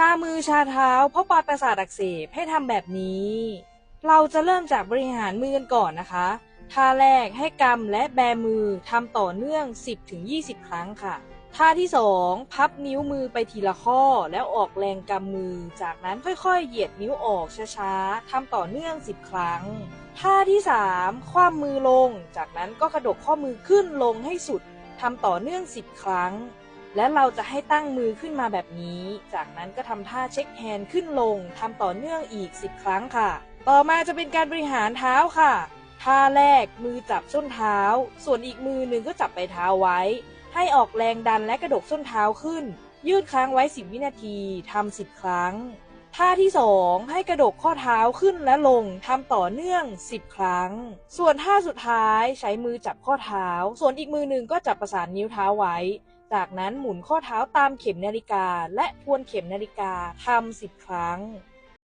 ชามือชาเท้าเพราะปลายประสาทอักเสบให้ทำแบบนี้ เราจะเริ่มจากบริหารมือกันก่อนนะคะท่าแรกให้กำและแบมือทำต่อเนื่อง 10-20 ครั้งค่ะ ท่าที่ 2 พับนิ้วมือไปทีละข้อแล้วออกแรงกำมือ จากนั้นค่อยๆ เหยียดนิ้วออกช้าๆทำต่อเนื่อง 10 ครั้ง ท่าที่ 3 คว่ำมือลง จากนั้นก็กระดกข้อมือขึ้นลงให้สุดทำต่อเนื่อง 10 ครั้ง และเราจะให้ตั้งมือขึ้นมาแบบนี้ จากนั้นก็ทำท่าเช็คแฮนด์ขึ้นลงทำต่อเนื่องอีก 10 ครั้งค่ะ ต่อมาจะเป็นการบริหารเท้าค่ะ ท่าแรกมือจับส้นเท้า ส่วนอีกมือหนึ่งก็จับไปลายเท้าไว้ ให้ออกแรงดันและกระดกส้นเท้าขึ้น ยืดค้างไว้ 10 วินาทีทำ10 ครั้ง ท่าที่ 2 ให้กระดกข้อเท้าขึ้นและลงทำต่อเนื่อง 10 ครั้ง ส่วนท่าสุดท้ายใช้มือจับข้อเท้า ส่วนอีกมือหนึ่งก็จับประสานนิ้วเท้าไว้ จากนั้นหมุนข้อเท้าตามเข็มนาฬิกา และทวนเข็มนาฬิกาทำสิบครั้ง